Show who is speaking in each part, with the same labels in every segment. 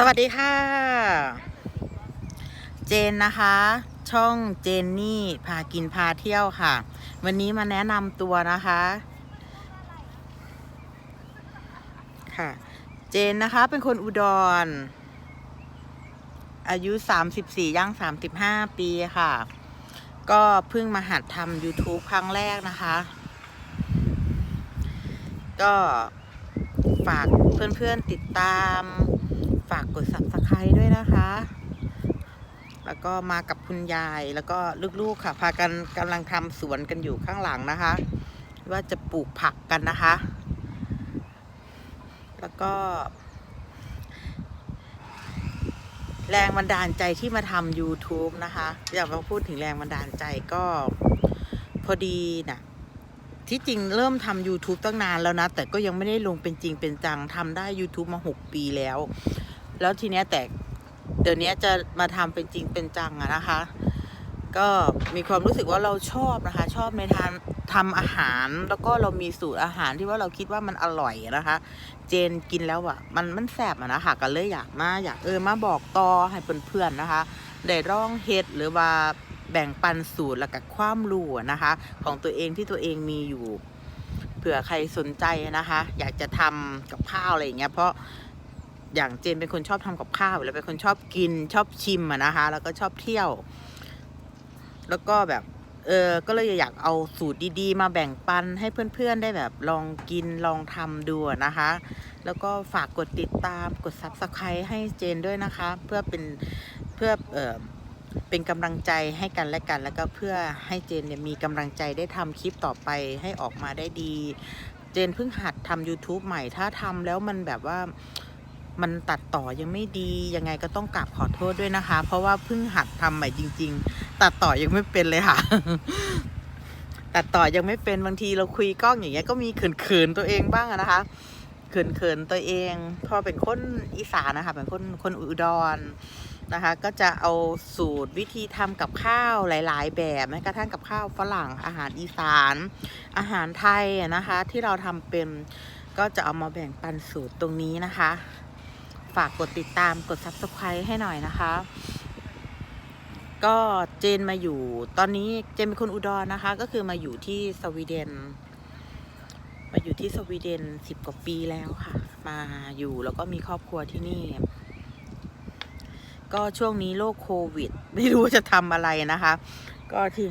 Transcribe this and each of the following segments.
Speaker 1: สวัสดีค่ะ เจนนะคะ ช่องเจนนี่พากินพาเที่ยวค่ะ วันนี้มาแนะนำตัวนะคะ ค่ะ เจนนะคะเป็นคนอุดร อายุ 34ย่าง 35 ปีค่ะ ก็เพิ่งมาหัดทำ YouTube ครั้งแรกนะคะ ก็ฝากเพื่อนๆติดตาม ฝากกด subscribe ด้วยนะคะ แล้วก็มากับคุณยายแล้วก็ลูกๆค่ะ พากันกำลังทำสวนกันอยู่ข้างหลังนะคะ ว่าจะปลูกผักกันนะคะ แล้วก็ แรงบันดาลใจที่มาทำ YouTube นะคะ อยากมาพูดถึงแรงบันดาลใจก็พอดีนะ่ะที่จริงเริ่มทำ YouTube ตั้งนานแล้วนะ แต่ก็ยังไม่ได้ลงเป็นจริงเป็นจังทำได้ YouTube มา 6 ปีแล้ว แล้วทีเนี้ยแต่เดี๋ยวนี้จะมาทำเป็นจริงเป็นจังอะนะคะ ก็มีความรู้สึกว่าเราชอบนะคะ ชอบในทานทำอาหาร แล้วก็เรามีสูตรอาหารที่ว่าเราคิดว่ามันอร่อยนะคะ เจนกินแล้วอะมันมันแสบอะนะคะก็เลยอยากมาอยากเออมาบอกต่อให้เพื่อนๆนะคะได้ร่องเฮ็ดหรือว่าแบ่งปันสูตรแล้วกับความรู้นะคะ ของตัวเองที่ตัวเองมีอยู่ เผื่อใครสนใจนะคะ อยากจะทำกับข้าวอะไรอย่างเงี้ยเพราะ อย่างเจนเป็นคนชอบทำกับข้าวแล้วเป็นคนชอบกินชอบชิมอะนะคะ แล้วก็ชอบเที่ยว แล้วก็แบบ เออก็เลยอยากเอาสูตรดีๆ มาแบ่งปันให้เพื่อนๆได้แบบลองกินลองทำดูนะคะ แล้วก็ฝากกดติดตามกด subscribe ให้เจนด้วยนะคะ เพื่อเป็นเพื่อเออเป็นกำลังใจให้กันและกัน แล้วก็เพื่อให้เจนเนี่ยมีกำลังใจได้ทำคลิปต่อไปให้ออกมาได้ดี เจนเพิ่งหัดทำ YouTube ใหม่ถ้าทำแล้วมันแบบว่า มันตัดต่อยังไม่ดียังไงก็ต้องกราบขอโทษด้วยนะคะ เพราะว่าเพิ่งหัดทำใหม่จริง ๆ ตัดต่อยังไม่เป็นเลยค่ะ ตัดต่อยังไม่เป็นบางทีเราคุยกล้องอย่างเงี้ยก็มีเขินๆตัวเองบ้างนะคะเขินๆตัวเองพอเป็นคนอีสานนะคะ เป็นคนคนอุดรนะคะ ก็จะเอาสูตรวิธีทำกับข้าวหลาย ๆ แบบแม้กระทั่งกับข้าวฝรั่งอาหารอีสาน อาหารไทยนะคะ ที่เราทำเป็นก็จะเอามาแบ่งปันสูตรตรงนี้นะคะ ฝากกดติดตามกด subscribe ให้หน่อยนะคะ ก็เจนมาอยู่ ตอนนี้เจนเป็นคนอุดรนะคะ ก็คือมาอยู่ที่สวีเดน มาอยู่ที่สวีเดนสิบกว่าปีแล้วค่ะ มาอยู่แล้วก็มีครอบครัวที่นี่ ก็ช่วงนี้โรคโควิด ไม่รู้จะทำอะไรนะคะ ก็ที่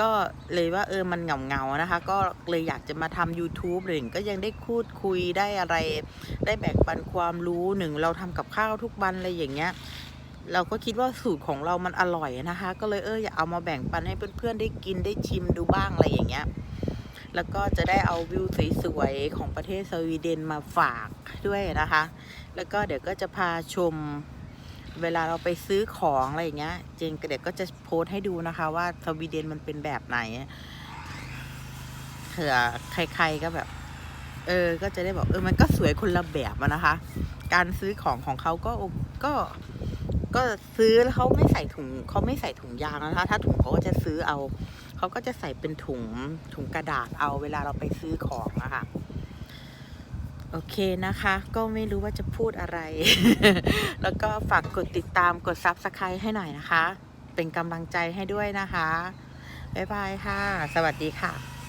Speaker 1: ก็เลยว่าเออมันเหงาเงาๆนะคะ ก็เลยอยากจะมาทำ YouTube หนึ่งก็ยังได้พูดคุยได้อะไร ได้แบ่งปันความรู้หนึ่งเราทำกับข้าวทุกวันอะไรอย่างเงี้ยเราก็คิดว่าสูตรของเรามันอร่อยนะคะ ก็เลยเอออยากเอามาแบ่งปันให้เพื่อนๆได้กินได้ชิมดูบ้างอะไรอย่างเงี้ยแล้วก็จะได้เอาวิวสวยๆของประเทศสวีเดนมาฝากด้วยนะคะ แล้วก็เดี๋ยวก็จะพาชม เวลาเราไปซื้อของอะไรอย่างเงี้ย เจนก็เดี๋ยวก็จะโพสต์ให้ดูนะคะ ว่าสวีเดนมันเป็นแบบไหนเผื่อใครๆก็แบบ เออ ก็จะได้บอกเออมันก็สวยคนละแบบนะคะ การซื้อของของเขาก็ก็ก็ซื้อแล้วเขาไม่ใส่ถุงเขาไม่ใส่ถุงยางนะคะ ถ้าถุงเขาก็จะซื้อเอา เขาก็จะใส่เป็นถุงถุงกระดาษเอาเวลาเราไปซื้อของอะค่ะ โอเคนะคะ ก็ไม่รู้ว่าจะพูดอะไร แล้วก็ฝากกดติดตามกด Subscribe ให้หน่อยนะคะ เป็นกำลังใจให้ด้วยนะคะ บ๊ายบายค่ะ สวัสดีค่ะ